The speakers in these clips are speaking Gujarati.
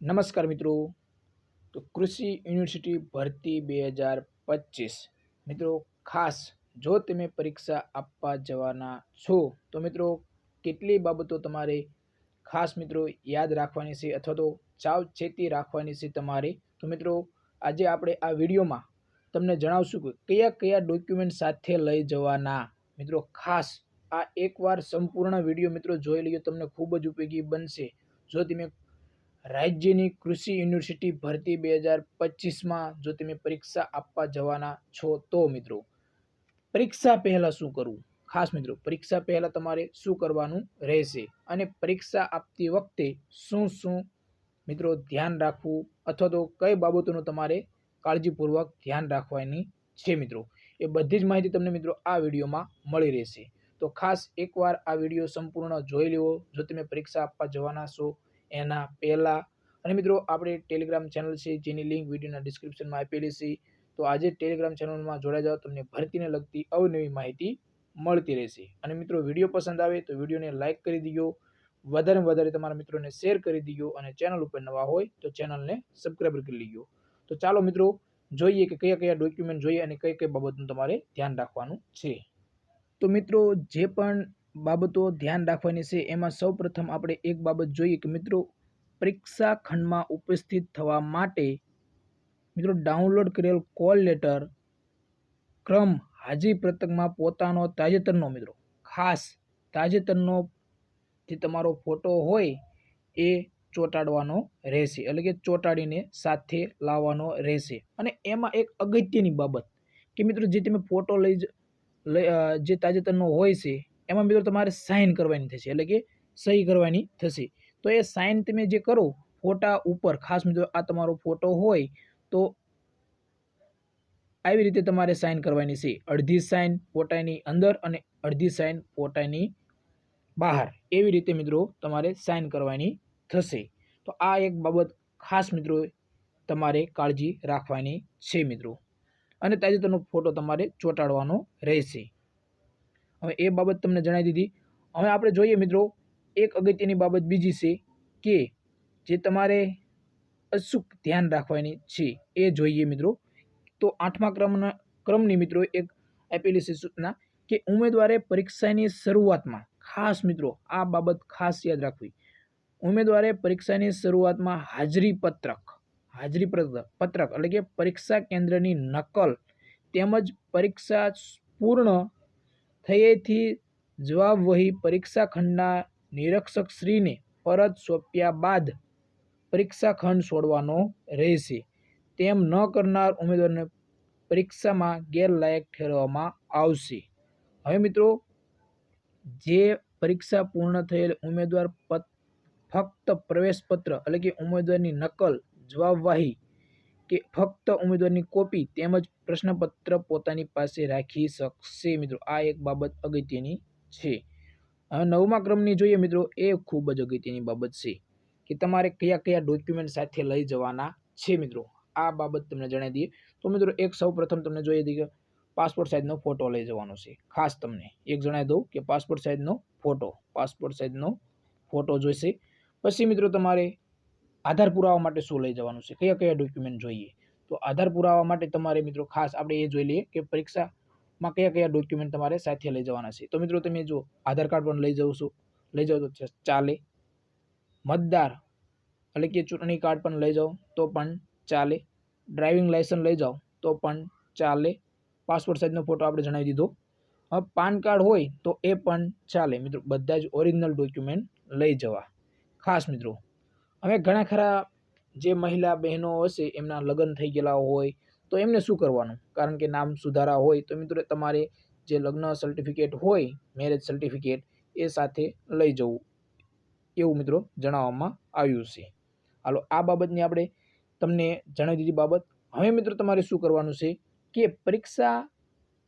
નમસ્કાર મિત્રો. તો કૃષિ યુનિવર્સિટી ભરતી બે હજાર પચીસ. મિત્રો, ખાસ જો તમે પરીક્ષા આપવા જવાના છો, તો મિત્રો, કેટલી બાબતો તમારે ખાસ મિત્રો યાદ રાખવાની છે અથવા તો સાવચેતી રાખવાની છે તમારે? તો મિત્રો, આજે આપણે આ વિડીયોમાં તમને જણાવશું કે કયા કયા ડોક્યુમેન્ટ સાથે લઈ જવાના. મિત્રો, ખાસ આ એકવાર સંપૂર્ણ વીડિયો મિત્રો જોઈ લઈએ તમને ખૂબ જ ઉપયોગી બનશે. જો તમે રાજ્યની કૃષિ યુનિવર્સિટી ભરતી બે હજાર પચીસમાં જો તમે પરીક્ષા આપવા જવાના છો તો મિત્રો, પરીક્ષા પહેલાં શું કરવું? ખાસ મિત્રો, પરીક્ષા પહેલાં તમારે શું કરવાનું રહેશે? અને પરીક્ષા આપતી વખતે શું શું મિત્રો ધ્યાન રાખવું? અથવા તો કઈ બાબતોનું તમારે કાળજીપૂર્વક ધ્યાન રાખવાની છે મિત્રો? એ બધી જ માહિતી તમને મિત્રો આ વિડીયોમાં મળી રહેશે. તો ખાસ એકવાર આ વીડિયો સંપૂર્ણ જોઈ લેવો જો તમે પરીક્ષા આપવા જવાના છો એના પહેલાં. અને મિત્રો, આપણે ટેલિગ્રામ ચેનલ છે, જેની લિંક વિડીયોના ડિસ્ક્રિપ્શનમાં આપેલી છે. તો આજે ટેલિગ્રામ ચેનલમાં જોડાઈ જાઓ, તમને ભરતીને લગતી અવનવી માહિતી મળતી રહેશે. અને મિત્રો, વીડિયો પસંદ આવે તો વિડીયોને લાઇક કરી દીજો. વધારે વધારે તમારા મિત્રોને શેર કરી દીજો અને ચેનલ ઉપર નવા હોય તો ચેનલને સબસ્ક્રાઈબ કરી લીજો. તો ચાલો મિત્રો, જોઈએ કે કયા કયા ડોક્યુમેન્ટ જોઈએ અને કઈ કઈ બાબતનું તમારે ધ્યાન રાખવાનું છે. તો મિત્રો, જે પણ બાબતો ધ્યાન રાખવાની છે. એમાં સૌ પ્રથમ આપણે એક બાબત જોઈએ કે મિત્રો પરીક્ષા ખંડમાં ઉપસ્થિત થવા માટે મિત્રો ડાઉનલોડ કરેલ કોલ લેટર ક્રમ હાજરી પ્રતકમાં પોતાનો તાજેતરનો મિત્રો ખાસ તાજેતરનો જે તમારો ફોટો હોય એ ચોંટાડવાનો રહેશે. એટલે કે ચોંટાડીને સાથે લાવવાનો રહેશે. અને એમાં એક અગત્યની બાબત કે મિત્રો જે તમે ફોટો લઈ જે તાજેતરનો હોય છે એમાં મિત્રો તમારે સાઇન કરવાની થશે, એટલે કે સહી કરવાની થશે. તો એ સાઇન તમે જે કરો, ફોટા ઉપર, ખાસ મિત્રો આ તમારો ફોટો હોય, તો આવી રીતે તમારે સાઇન કરવાની છે. અડધી સાઇન ફોટાની અંદર અને અડધી સાઇન ફોટાની બહાર. એવી રીતે મિત્રો તમારે સાઇન કરવાની થશે. તો આ એક બાબત ખાસ મિત્રો તમારે કાળજી રાખવાની છે મિત્રો. અને તાજેતરનો ફોટો તમારે ચોંટાડવાનો રહેશે. હવે એ બાબત તમને જણાવી દીધી. હવે આપણે જોઈએ મિત્રો, એક અગત્યની બાબત બીજી છે કે જે તમારે અચૂક ધ્યાન રાખવાની છે, એ જોઈએ મિત્રો. તો આઠમા ક્રમના ક્રમની મિત્રો એક આપેલી છે સૂચના કે ઉમેદવારે પરીક્ષાની શરૂઆતમાં ખાસ મિત્રો, આ બાબત ખાસ યાદ રાખવી. ઉમેદવારે પરીક્ષાની શરૂઆતમાં હાજરી પત્રક હાજરી પત્રક એટલે કે પરીક્ષા કેન્દ્રની નકલ તેમજ પરીક્ષા પૂર્ણ થયેથી જવાબ વહી પરીક્ષા ખંડના નિરીક્ષક શ્રીને પરત સોંપ્યા બાદ પરીક્ષા ખંડ છોડવાનો રહેશે. તેમ ન કરનાર ઉમેદવારને પરીક્ષામાં ગેરલાયક ઠેરવવામાં આવશે. હવે મિત્રો, જે પરીક્ષા પૂર્ણ થયેલ ઉમેદવાર ફક્ત પ્રવેશપત્ર એટલે કે ઉમેદવારની નકલ જવાબવાહી કે ફક્ત ઉમેદવારની કોપી તેમજ પ્રશ્નપત્ર પોતાની પાસે રાખી શકશે. મિત્રો, આ એક બાબત અગત્યની છે. હવે નવમા ક્રમની જોઈએ મિત્રો, એ ખૂબ જ અગત્યની બાબત છે કે તમારે કયા કયા ડોક્યુમેન્ટ સાથે લઈ જવાના છે મિત્રો. આ બાબત તમને જણાવી દઈએ. તો મિત્રો, એક સૌ પ્રથમ તમને જોઈએ દઈએ પાસપોર્ટ સાઇઝનો ફોટો લઈ જવાનો છે. ખાસ તમને એક જણાવી દઉં કે પાસપોર્ટ સાઇઝનો ફોટો પાસપોર્ટ સાઇઝનો ફોટો જોઈશે. પછી મિત્રો તમારે આધાર પુરાવા માટે શું લઈ જવાનું છે? કયા કયા ડોક્યુમેન્ટ જોઈએ? તો આધાર પુરાવા માટે તમારે મિત્રો ખાસ આપણે એ જોઈ લઈએ કે પરીક્ષામાં કયા કયા ડોક્યુમેન્ટ તમારે સાથે લઈ જવાના છે. તો મિત્રો તમે જો આધાર કાર્ડ પણ લઈ જાઓ છો. લઈ જાઓ તો ચાલે. મતદાર એટલે કે ચૂંટણી કાર્ડ પણ લઈ જાઓ તો પણ ચાલે. ડ્રાઇવિંગ લાઇસન્સ લઈ જાઓ તો પણ ચાલે. પાસપોર્ટ સાઇઝનો ફોટો આપણે જણાવી દીધો. હવે પાન કાર્ડ હોય તો એ પણ ચાલે. મિત્રો, બધા જ ઓરિજિનલ ડોક્યુમેન્ટ લઈ જવા. ખાસ મિત્રો હવે ઘણા ખરા જે મહિલા બહેનો હશે, એમના લગ્ન થઈ ગયેલા હોય, તો એમને શું કરવાનું? કારણ કે નામ સુધારા હોય, તો મિત્રો તમારે જે લગ્ન સર્ટિફિકેટ હોય મેરેજ સર્ટિફિકેટ એ સાથે લઈ જવું. એવું મિત્રો જણાવવામાં આવ્યું છે. હાલો, આ બાબતની આપણે તમને જણાવી દીધી બાબત. હવે મિત્રો તમારે શું કરવાનું છે કે પરીક્ષા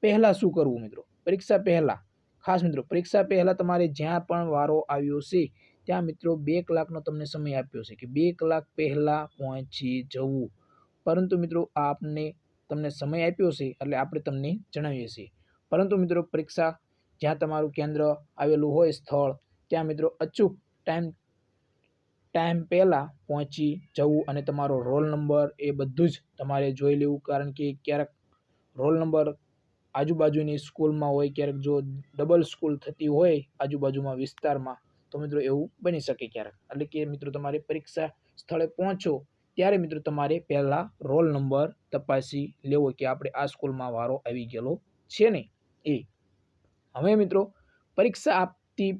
પહેલાં શું કરવું મિત્રો? પરીક્ષા પહેલાં, ખાસ મિત્રો, પરીક્ષા પહેલાં તમારે જ્યાં પણ વારો આવ્યો છે ત્યાં મિત્રો બે કલાકનો તમને સમય આપ્યો છે કે બે કલાક પહેલાં પહોંચી જવું. પરંતુ મિત્રો આપને તમને સમય આપ્યો છે એટલે આપણે તમને જણાવીએ છીએ. પરંતુ મિત્રો પરીક્ષા જ્યાં તમારું કેન્દ્ર આવેલું હોય સ્થળ, ત્યાં મિત્રો અચૂક ટાઈમ ટાઈમ પહેલાં પહોંચી જવું અને તમારો રોલ નંબર એ બધું જ તમારે જોઈ લેવું. કારણ કે ક્યારેક રોલ નંબર આજુબાજુની સ્કૂલમાં હોય, ક્યારેક જો ડબલ સ્કૂલ થતી હોય આજુબાજુમાં વિસ્તારમાં તો મિત્રો એવું બની શકે ક્યારેક. એટલે કે મિત્રો તમારે પરીક્ષા સ્થળે પહોંચો, ત્યારે મિત્રો તમારે પહેલાં રોલ નંબર તપાસી લેવો કે આપણે આ સ્કૂલમાં વારો આવી ગયેલો છે ને એ. હવે મિત્રો પરીક્ષા આપતી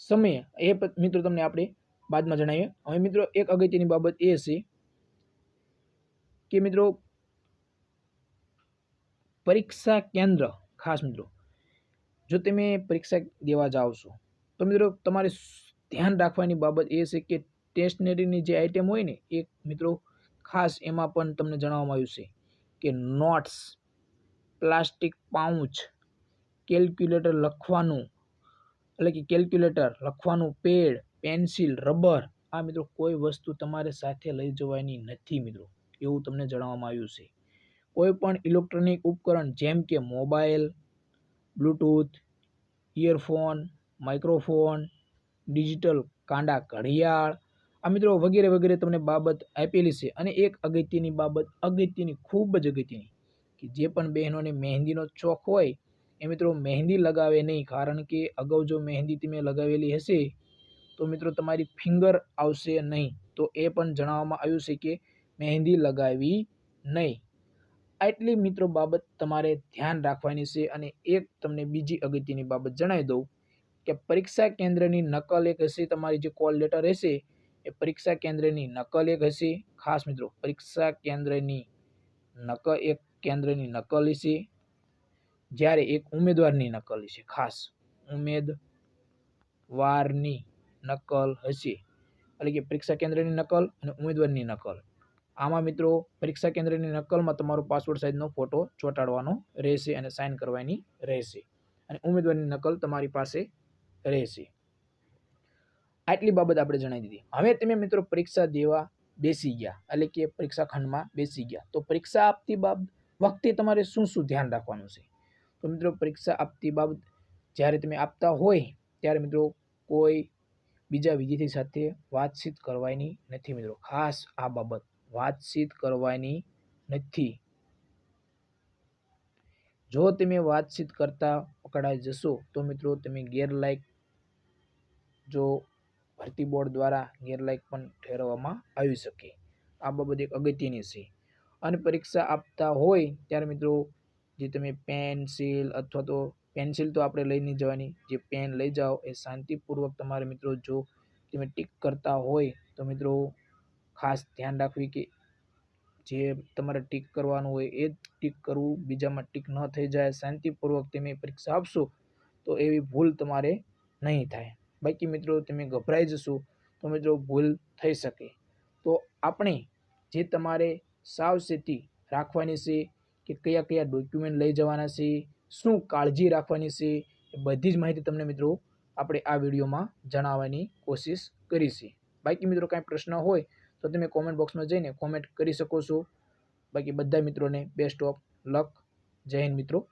સમયે, એ મિત્રો તમને આપણે બાદમાં જણાવીએ. હવે મિત્રો એક અગત્યની બાબત એ છે કે મિત્રો પરીક્ષા કેન્દ્ર ખાસ મિત્રો, જો તમે પરીક્ષા દેવા જાઓ છો તો મિત્રો, તમારે ધ્યાન રાખવાની બાબત એ છે કે સ્ટેશનરીની જે આઇટમ હોય ને, એ મિત્રો, ખાસ એમાં પણ તમને જણાવવામાં આવ્યું છે કે નોટ્સ પ્લાસ્ટિક પાઉચ કેલ્ક્યુલેટર લખવાનું, એટલે કે કેલ્ક્યુલેટર લખવાનું પેડ પેન્સિલ રબર આ મિત્રો કોઈ વસ્તુ તમારે સાથે લઈ જવાની નથી મિત્રો, એવું તમને જણાવવામાં આવ્યું છે. કોઈ પણ ઇલેક્ટ્રોનિક ઉપકરણ જેમ કે mobile bluetooth earphone microphone, digital કાંડા ઘડિયાળ, આ મિત્રો વગેરે વગેરે તમને બાબત આપેલી છે. અને એક અગત્યની બાબત, અગત્યની, ખૂબ જ અગત્યની, કે જે પણ બહેનોને મહેંદીનો શોખ હોય, એ મિત્રો મહેંદી લગાવે નહીં. કારણ કે અગાઉ જો મહેંદી તમે લગાવેલી હશે, તો મિત્રો તમારી ફિંગર આવશે નહીં. તો એ પણ જણાવવામાં આવ્યું છે કે મહેંદી લગાવી નહીં. આટલી મિત્રો બાબત તમારે ધ્યાન રાખવાની છે. અને એક તમને બીજી અગત્યની બાબત જણાવી દઉં. કે પરીક્ષા કેન્દ્રની નકલ એક હશે, તમારી જે કોલ લેટર હશે એ પરીક્ષા કેન્દ્રની નકલ એક હશે. ખાસ મિત્રો, પરીક્ષા કેન્દ્રની નકલ એક કેન્દ્રની નકલ હશે. જ્યારે એક ઉમેદવારની નકલ હશે, ખાસ ઉમેદવારની નકલ હશે. એટલે કે પરીક્ષા કેન્દ્રની નકલ અને ઉમેદવારની નકલ. આમાં મિત્રો, પરીક્ષા કેન્દ્રની નકલમાં તમારો પાસપોર્ટ સાઇઝનો ફોટો ચોંટાડવાનો રહેશે અને સાઇન કરવાની રહેશે. અને ઉમેદવારની નકલ તમારી પાસે રહેશે. આટલી બાબત આપણે જણાવી દીધી. હવે તમે મિત્રો પરીક્ષા દેવા બેસી ગયા, એટલે કે પરીક્ષા ખંડમાં બેસી ગયા. તો પરીક્ષા આપતી બાબત વખતે તમારે શું શું ધ્યાન રાખવાનું છે? તો મિત્રો પરીક્ષા આપતી બાબત જ્યારે તમે આપતા હોય, ત્યારે મિત્રો કોઈ બીજા વિદ્યાર્થી સાથે વાતચીત કરવાની નથી મિત્રો. ખાસ આ બાબત, વાતચીત કરવાની નથી. જો તમે વાતચીત કરતા પકડાઈ જશો, તો મિત્રો તમે ગેરલાયક જો ભરતી બોર્ડ દ્વારા ગેરલાયક પણ ઠેરવવામાં આવી શકે. આ બાબત એક અગત્યની છે. અને પરીક્ષા આપતા હોય ત્યારે મિત્રો જે તમે પેન્સિલ અથવા તો પેન્સિલ તો આપણે લઈ નહીં જવાની, જે પેન લઈ જાઓ એ શાંતિપૂર્વક તમારે મિત્રો જો તમે ટીક કરતા હોય તો મિત્રો ખાસ ધ્યાન રાખવી કે જે તમારે ટીક કરવાનું હોય એ ટીક કરવું, બીજામાં ટીક ન થઈ જાય, શાંતિપૂર્વક તમે પરીક્ષા આપશો, તો એવી ભૂલ તમારે નહીં થાય. બાકી મિત્રો, તમે ગભરાઈ જશો, તો મિત્રો ભૂલ થઈ શકે. તો આપણે જે તમારે સાવચેતી રાખવાની છે કે કયા કયા ડોક્યુમેન્ટ લઈ જવાના છે, શું કાળજી રાખવાની છે, એ બધી જ માહિતી તમને મિત્રો આપણે આ વિડીયોમાં જણાવવાની કોશિશ કરીશી. બાકી મિત્રો કાંઈ પ્રશ્ન હોય તો તમે કોમેન્ટ બોક્સમાં જઈને કોમેન્ટ કરી શકો છો. બાકી બધા મિત્રોને બેસ્ટ ઓફ લક જય હિન્દ મિત્રો.